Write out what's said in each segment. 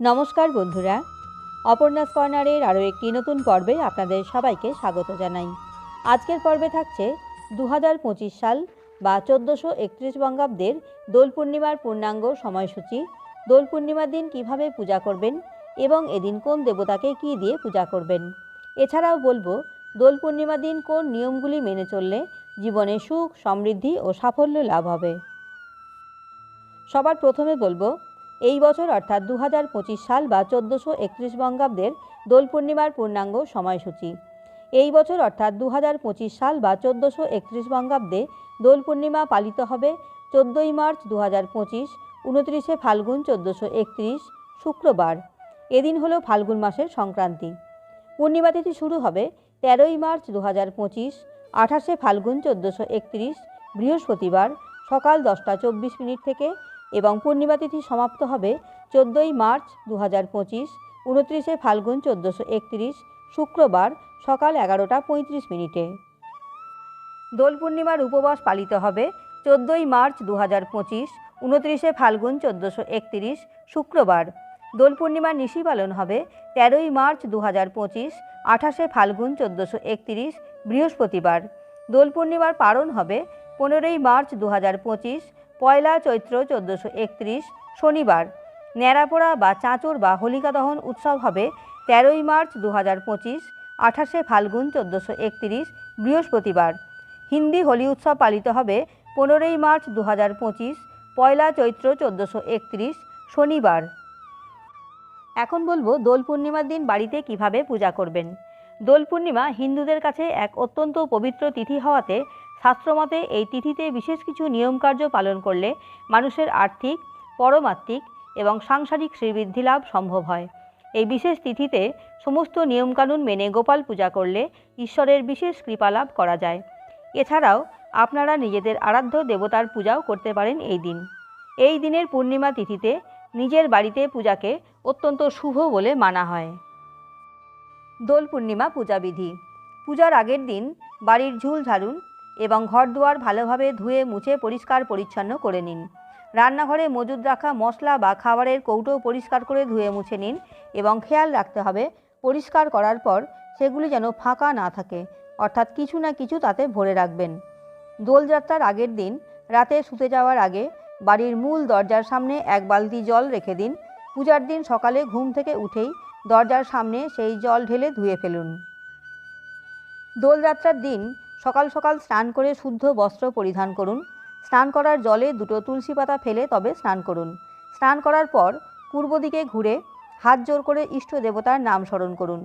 নমস্কার বন্ধুরা। অপর্ণাস কর্নারের আরও একটি নতুন পর্বে আপনাদের সবাইকে স্বাগত জানাই। আজকের পর্বে থাকছে দু হাজার পঁচিশ সাল বা চোদ্দোশো একত্রিশ বঙ্গাব্দের দোল পূর্ণিমার পূর্ণাঙ্গ সময়সূচি। দোল পূর্ণিমার দিন কীভাবে পূজা করবেন এবং এদিন কোন দেবতাকে কী দিয়ে পূজা করবেন? এছাড়াও বলব, দোল পূর্ণিমার দিন কোন নিয়মগুলি মেনে চললে জীবনে সুখ, সমৃদ্ধি ও সাফল্য লাভ হবে? সবার প্রথমে বলব এই বছর অর্থাৎ দু হাজার পঁচিশ সাল বা চোদ্দোশো একত্রিশ বঙ্গাব্দের দোল পূর্ণিমার পূর্ণাঙ্গ সময়সূচি। এই বছর অর্থাৎ দু হাজার পঁচিশ সাল বা চোদ্দোশো একত্রিশ বঙ্গাব্দে দোল পূর্ণিমা পালিত হবে। চোদ্দোই মার্চ দু হাজার পঁচিশ, উনত্রিশে ফাল্গুন চোদ্দোশো একত্রিশ, শুক্রবার। এদিন হলো ফাল্গুন মাসের সংক্রান্তি। পূর্ণিমা তিথি শুরু হবে তেরোই মার্চ দু হাজার পঁচিশ, আঠাশে ফাল্গুন চোদ্দোশো একত্রিশ, বৃহস্পতিবার সকাল দশটা চব্বিশ মিনিট থেকে এবং পূর্ণিমা তিথি সমাপ্ত হবে চোদ্দোই মার্চ দু হাজার পঁচিশ, উনত্রিশে ফাল্গুন চোদ্দোশো একত্রিশ, শুক্রবার সকাল এগারোটা পঁয়ত্রিশ মিনিটে। দোল পূর্ণিমার উপবাস পালিত হবে চোদ্দোই মার্চ দু হাজার পঁচিশ, উনত্রিশে ফাল্গুন চোদ্দোশো একত্রিশ, শুক্রবার। দোল পূর্ণিমার নিশি পালন হবে তেরোই মার্চ দু হাজার পঁচিশ, আঠাশে ফাল্গুন চোদ্দোশো একত্রিশ, বৃহস্পতিবার। দোল পূর্ণিমার পারণ হবে পনেরোই মার্চ দু হাজার পঁচিশ পয়লা চৈত্র চোদ্দোশো একত্রিশ শনিবার। ন্যাড়াপোড়া বা চাঁচর বা হোলিকা দহন উৎসব হবে তেরোই মার্চ দু হাজার পঁচিশ, আঠাশে ফাল্গুন চোদ্দোশো একত্রিশ, বৃহস্পতিবার। হিন্দি হোলি উৎসব পালিত হবে পনেরোই মার্চ দু হাজার পঁচিশ, পয়লা চৈত্র চোদ্দোশো একত্রিশ, শনিবার। এখন বলব দোল পূর্ণিমার দিন বাড়িতে কীভাবে পূজা করবেন। দোল পূর্ণিমা হিন্দুদের কাছে এক অত্যন্ত পবিত্র তিথি হওয়াতে শাস্ত্রমতে এই তিথিতে বিশেষ কিছু নিয়মকার্য পালন করলে মানুষের আর্থিক, পরমাত্মিক এবং সাংসারিক শ্রীবৃদ্ধি লাভ সম্ভব হয়। এই বিশেষ তিথিতে সমস্ত নিয়মকানুন মেনে গোপাল পূজা করলে ঈশ্বরের বিশেষ কৃপা লাভ করা যায়। এছাড়াও আপনারা নিজেদের আরাধ্য দেবতার পূজাও করতে পারেন এই দিন। এই দিনের পূর্ণিমা তিথিতে নিজের বাড়িতে পূজাকে অত্যন্ত শুভ বলে মানা হয়। দোল পূর্ণিমা পূজাবিধি। পূজার আগের দিন বাড়ির ঝুল ঝাড়ুন এবং ঘরদুয়ার ভালোভাবে ধুয়ে, মুছে, পরিষ্কার, পরিচ্ছন্ন করে নিন। রান্নাঘরে মজুদ রাখা মশলা বা খাবারের কৌটো পরিষ্কার করে ধুয়ে, মুছে নিন এবং খেয়াল রাখতে হবে, পরিষ্কার করার পর সেগুলি যেন ফাঁকা না থাকে, অর্থাৎ কিছু না কিছু তাতে ভরে রাখবেন। দোলযাত্রার আগের দিন, রাতে শুতে যাওয়ার আগে বাড়ির মূল দরজার সামনে এক বালতি জল রেখে দিন। পূজার দিন সকালে ঘুম থেকে উঠেই দরজার সামনে সেই জল ঢেলে ধুয়ে ফেলুন। দোলযাত্রার দিন সকাল সকাল স্নান করে শুদ্ধ বস্ত্র পরিধান করুন। স্নান করার জলে দুটো তুলসী পাতা ফেলে তবে স্নান করুন। স্নান করার পর পূর্ব দিকে ঘুরে হাত জোর করে ইষ্ট দেবতার নাম স্মরণ করুন।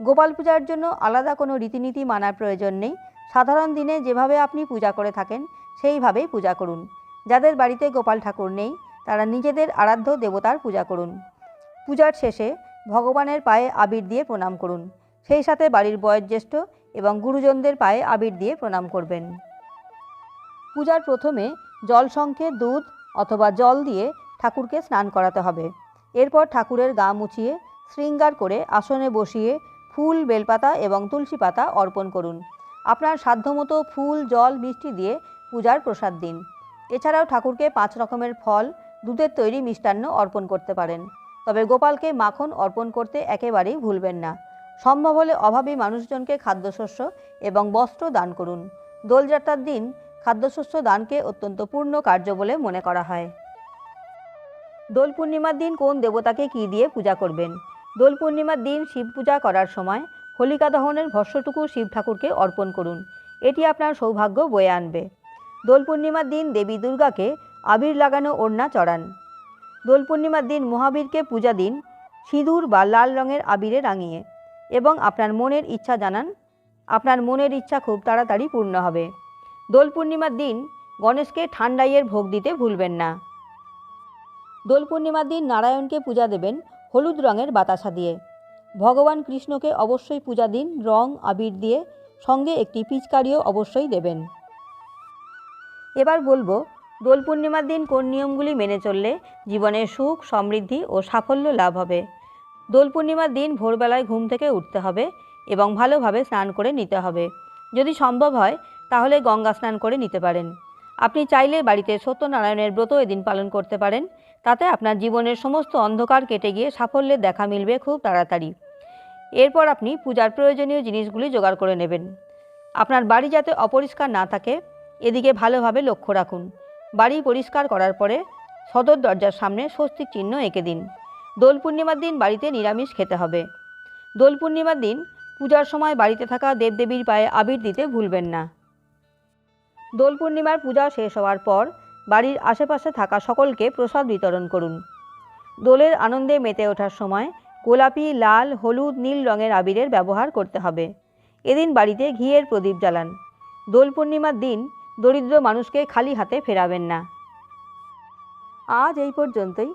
গোপাল পূজার জন্য আলাদা কোনো রীতিনীতি মানার প্রয়োজন নেই। সাধারণ দিনে যেভাবে আপনি পূজা করে থাকেন, সেইভাবেই পূজা করুন। যাদের বাড়িতে গোপাল ঠাকুর নেই, তারা নিজেদের আরাধ্য দেবতার পূজা করুন। পূজার শেষে ভগবানের পায়ে আবির দিয়ে প্রণাম করুন। সেই সাথে বাড়ির বয়োজ্যেষ্ঠ এবং গুরুজনদের পায়ে আবির দিয়ে প্রণাম করবেন। পূজার প্রথমে জল শঙ্খে দুধ অথবা জল দিয়ে ঠাকুরকে স্নান করাতে হবে। এরপর ঠাকুরের গা মুছিয়ে শৃঙ্গার করে আসনে বসিয়ে ফুল, বেলপাতা এবং তুলসী পাতা অর্পণ করুন। আপনার সাধ্যমতো ফুল, জল, মিষ্টি দিয়ে পূজার প্রসাদ দিন। এছাড়াও ঠাকুরকে পাঁচ রকমের ফল, দুধের তৈরি মিষ্টান্ন অর্পণ করতে পারেন। তবে গোপালকে মাখন অর্পণ করতে একেবারেই ভুলবেন না। সম্ভব হলে অভাবী মানুষজনকে খাদ্যশস্য এবং বস্ত্র দান করুন। দোলযাত্রার দিন খাদ্যশস্য দানকে অত্যন্ত পূর্ণ কার্য বলে মনে করা হয়। দোল পূর্ণিমার দিন কোন দেবতাকে কী দিয়ে পূজা করবেন? দোল পূর্ণিমার দিন শিব পূজা করার সময় হোলিকা দহনের ভস্যটুকু শিব ঠাকুরকে অর্পণ করুন। এটি আপনার সৌভাগ্য বয়ে আনবে। দোল পূর্ণিমার দিন দেবী দুর্গাকে আবির লাগানো ওড়না চড়ান। দোল পূর্ণিমার দিন মহাবীরকে পূজা দিন সিঁদুর বা লাল রঙের আবিরে রাঙিয়ে। এবং আপনার মনের ইচ্ছা জানান। আপনার মনের ইচ্ছা খুব তাড়াতাড়ি পূর্ণ হবে। দোল পূর্ণিমার দিন গণেশকে ঠান্ডাইয়ের ভোগ দিতে ভুলবেন না। দোল পূর্ণিমার দিন নারায়ণকে পূজা দেবেন হলুদ রঙের বাতাসা দিয়ে। ভগবান কৃষ্ণকে অবশ্যই পূজা দিন রং, আবির দিয়ে, সঙ্গে একটি পিচকারিও অবশ্যই দেবেন। এবার বলব, দোল পূর্ণিমার দিন কোন নিয়মগুলি মেনে চললে জীবনে সুখ, সমৃদ্ধি ও সাফল্য লাভ হবে। দোল পূর্ণিমার দিন ভোরবেলায় ঘুম থেকে উঠতে হবে এবং ভালোভাবে স্নান করে নিতে হবে। যদি সম্ভব হয়, তাহলে গঙ্গা স্নান করে নিতে পারেন। আপনি চাইলে বাড়িতে সত্যনারায়ণের ব্রত এদিন পালন করতে পারেন, তাতে আপনার জীবনের সমস্ত অন্ধকার কেটে গিয়ে সাফল্যের দেখা মিলবে খুব তাড়াতাড়ি। এরপর আপনি পূজার প্রয়োজনীয় জিনিসগুলি জোগাড় করে নেবেন। আপনার বাড়ি যাতে অপরিষ্কার না থাকে, এদিকে ভালোভাবে লক্ষ্য রাখুন। বাড়ি পরিষ্কার করার পরে সদর দরজার সামনে স্বস্তিক চিহ্ন এঁকে দিন। দোল পূর্ণিমার দিন বাড়িতে নিরামিষ খেতে হবে। দোল পূর্ণিমার দিন পূজার সময় বাড়িতে থাকা দেবদেবীর পায়ে আবির দিতে ভুলবেন না। দোল পূর্ণিমার পূজা শেষ হওয়ার পর বাড়ির আশেপাশে থাকা সকলকে প্রসাদ বিতরণ করুন। দোলের আনন্দে মেতে ওঠার সময় গোলাপি, লাল, হলুদ, নীল রঙের আবিরের ব্যবহার করতে হবে। এদিন বাড়িতে ঘিয়ের প্রদীপ জ্বালান। দোল পূর্ণিমার দিন দরিদ্র মানুষকে খালি হাতে ফেরাবেন না। আজ এই পর্যন্তই।